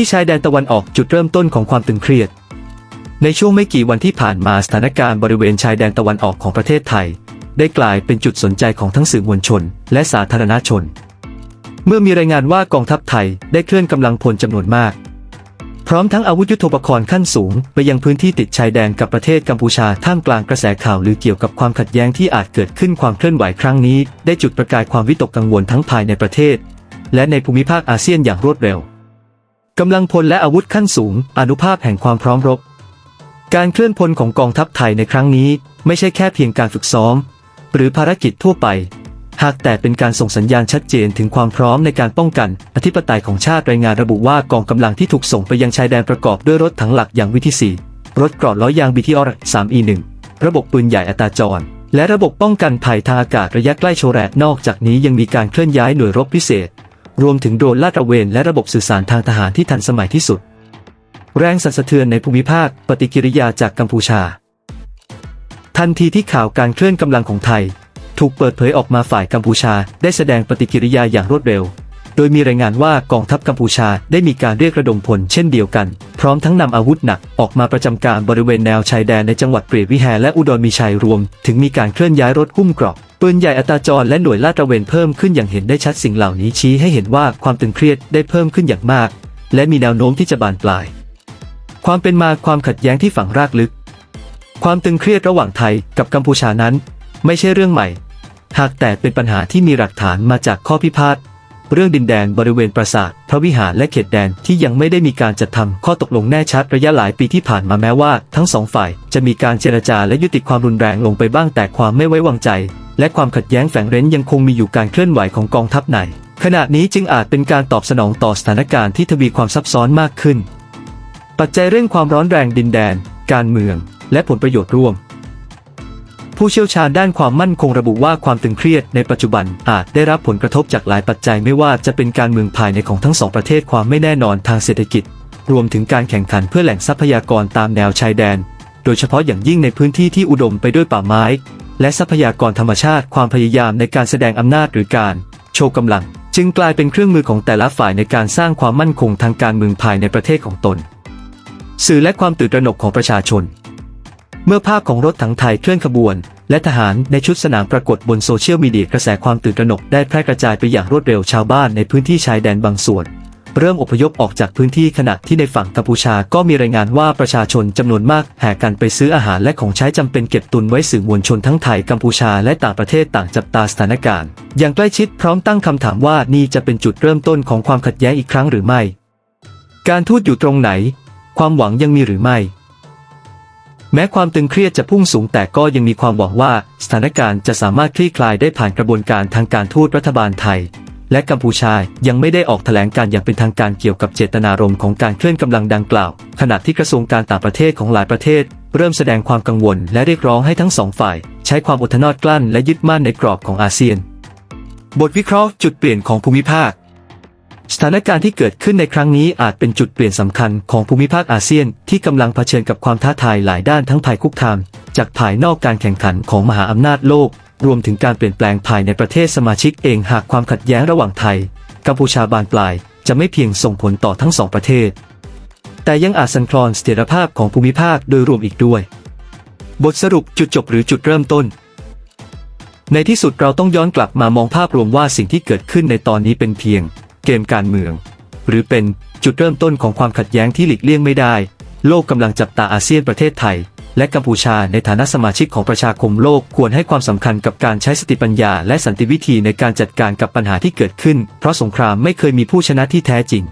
ที่ชายแดนตะวันออกจุดเริ่มต้นของความตึงเครียด ในช่วงไม่กี่วันที่ผ่านมาสถานการณ์บริเวณชายแดนตะวันออกของประเทศไทย ได้กลายเป็นจุดสนใจของทั้งสื่อมวลชน และสาธารณชน เมื่อมีรายงานว่ากองทัพไทยได้เคลื่อนกำลังพลจำนวนมาก พร้อมทั้งอาวุธยุทโธปกรณ์ขั้นสูง ไปยังพื้นที่ติดชายแดนกับประเทศกัมพูชาท่ามกลางกระแสข่าวลือเกี่ยวกับความขัดแย้งที่อาจเกิดขึ้นความเคลื่อนไหวครั้งนี้ ได้จุดประกายความวิตกกังวลทั้งภายในประเทศ และในภูมิภาคอาเซียนอย่างรวดเร็ว กำลังพลและอาวุธขั้นสูง อนุภาพแห่งความพร้อมรบ การเคลื่อนพลของกองทัพไทยในครั้งนี้ ไม่ใช่แค่เพียงการฝึกซ้อม หรือภารกิจทั่วไป หากแต่เป็นการส่งสัญญาณชัดเจนถึงความพร้อมในการป้องกันอธิปไตยของชาติรายงานระบุว่ากองกำลังที่ถูกส่งไปยังชายแดนประกอบด้วยรถถังหลักอย่างวิธีสีรถกรอดล้อยางบีทีออร์ 3E1 ระบบปืนใหญ่อัตราจร และระบบป้องกันภัยทางอากาศระยะใกล้โชแรตนอกจากนี้ยังมีการเคลื่อนย้ายหน่วยรบพิเศษ รวมถึงโดรนลาดตระเวนและระบบสื่อสารทางทหารที่ทันสมัยที่สุด แรงสั่นสะเทือนในภูมิภาคปฏิกิริยาจากกัมพูชา ทันทีที่ข่าวการเคลื่อนกำลังของไทย ถูกเปิดเผยออกมาฝ่ายกัมพูชา ได้แสดงปฏิกิริยาอย่างรวดเร็ว โดยมีรายงานว่ากองทัพกัมพูชาได้มีการเรียกระดมพลเช่นเดียวกัน พร้อมทั้งนำอาวุธหนักออกมาประจำการบริเวณแนวชายแดนในจังหวัดเปรียวิแฮและอุดรมีชัยรวม ถึงมีการเคลื่อนย้ายรถหุ้มเกราะ ปืนใหญ่อัตราจรและหน่วยลาดตระเวนเพิ่มขึ้นอย่างเห็นได้ชัดสิ่งเหล่านี้ชี้ให้เห็นว่าความตึงเครียดได้เพิ่มขึ้นอย่างมาก และมีแนวโน้มที่จะบานปลาย ความเป็นมาความขัดแย้งที่ฝังรากลึก ความตึงเครียดระหว่างไทยกับกัมพูชานั้น ไม่ใช่เรื่องใหม่ หากแต่เป็นปัญหาที่มีหลักฐานมาจากข้อพิพาทเรื่องดินแดนบริเวณปราสาทพระวิหารและเขตแดนที่ยังไม่ได้มีการจัดทำข้อตกลงแน่ชัดระยะหลายปีที่ผ่านมาแม้ว่า ทั้งสองฝ่ายจะมีการเจรจาและยุติความรุนแรงลงไปบ้างแต่ความไม่ไว้วางใจ และความขัดแย้งแฝงเร้นยังคงมีอยู่การเคลื่อนไหวของกองทัพใน ขณะนี้จึงอาจเป็นการตอบสนองต่อสถานการณ์ที่ทวีความซับซ้อนมากขึ้น ปัจจัยเรื่องความร้อนแรงดินแดน การเมือง และผลประโยชน์ร่วม ผู้เชี่ยวชาญด้านความมั่นคงระบุว่าความตึงเครียดในปัจจุบันอาจได้รับผลกระทบจากหลายปัจจัยไม่ว่าจะเป็นการเมืองภายในของทั้งสองประเทศความไม่แน่นอนทางเศรษฐกิจ รวมถึงการแข่งขันเพื่อแหล่งทรัพยากรตามแนวชายแดน โดยเฉพาะอย่างยิ่งในพื้นที่ที่อุดมไปด้วยป่าไม้ และทรัพยากรธรรมชาติความพยายามในการแสดงอำนาจหรือการ โชว์กำลัง จึงกลายเป็นเครื่องมือของแต่ละฝ่ายในการสร้างความมั่นคงทางการเมืองภายในประเทศของตน สื่อและความตื่นตระหนกของประชาชน เมื่อภาพของรถถังไทยเคลื่อนขบวน และทหารในชุดสนามปรากฏบนโซเชียลมีเดียกระแสความตื่นตระหนกได้แพร่กระจายไปอย่างรวดเร็วชาวบ้านในพื้นที่ชายแดนบางส่วน เริ่มอพยพออกจากพื้นที่ขณะที่ในฝั่งกัมพูชาก็มีรายงานว่าประชาชนจำนวนมากแห่กันไปซื้ออาหารและของใช้จำเป็นเก็บตุนไว้สื่อมวลชนทั้งไทยกัมพูชาและต่างประเทศต่างจับตาสถานการณ์ อย่างใกล้ชิดพร้อมตั้งคำถามว่านี่จะเป็นจุดเริ่มต้นของความขัดแย้งอีกครั้งหรือไม่ การทูตอยู่ตรงไหน ความหวังยังมีหรือไม่ แม้ความตึงเครียดจะพุ่งสูงแต่ก็ยังมีความหวังว่าสถานการณ์จะสามารถคลี่คลายได้ผ่านกระบวนการทางการทูตรัฐบาลไทย และกัมพูชายังไม่ได้ออกแถลงการอย่างเป็นทางการเกี่ยวกับเจตนารมณ์ของการเคลื่อนกำลังดังกล่าว ขณะที่กระทรวงการต่างประเทศของหลายประเทศ เริ่มแสดงความกังวลและเรียกร้องให้ทั้งสองฝ่าย ใช้ความอดทนอดกลั้นและยึดมั่นในกรอบของอาเซียน บทวิเคราะห์จุดเปลี่ยนของภูมิภาค สถานการณ์ที่เกิดขึ้นในครั้งนี้อาจเป็นจุดเปลี่ยนสำคัญของภูมิภาคอาเซียน ที่กำลังเผชิญกับความท้าทายหลายด้านทั้งภัยคุกคาม จากภายนอกการแข่งขันของมหาอำนาจโลก รวมถึงการเปลี่ยนแปลงภายในประเทศสมาชิกเองหากความขัดแย้งระหว่างไทย กัมพูชาบานปลาย จะไม่เพียงส่งผลต่อทั้งสองประเทศ แต่ยังอาจสั่นคลอนเสถียรภาพของภูมิภาคโดยรวมอีกด้วย บทสรุปจุดจบหรือจุดเริ่มต้น ในที่สุดเราต้องย้อนกลับมามองภาพรวมว่าสิ่งที่เกิดขึ้นในตอนนี้เป็นเพียง เกมการเมือง หรือเป็นจุดเริ่มต้นของความขัดแย้งที่หลีกเลี่ยงไม่ได้ โลกกำลังจับตาอาเซียนประเทศไทย และกัมพูชาในฐานะสมาชิกของประชาคมโลกควรให้ความสำคัญกับการใช้สติปัญญาและสันติวิธีในการจัดการกับปัญหาที่เกิดขึ้น เพราะสงครามไม่เคยมีผู้ชนะที่แท้จริง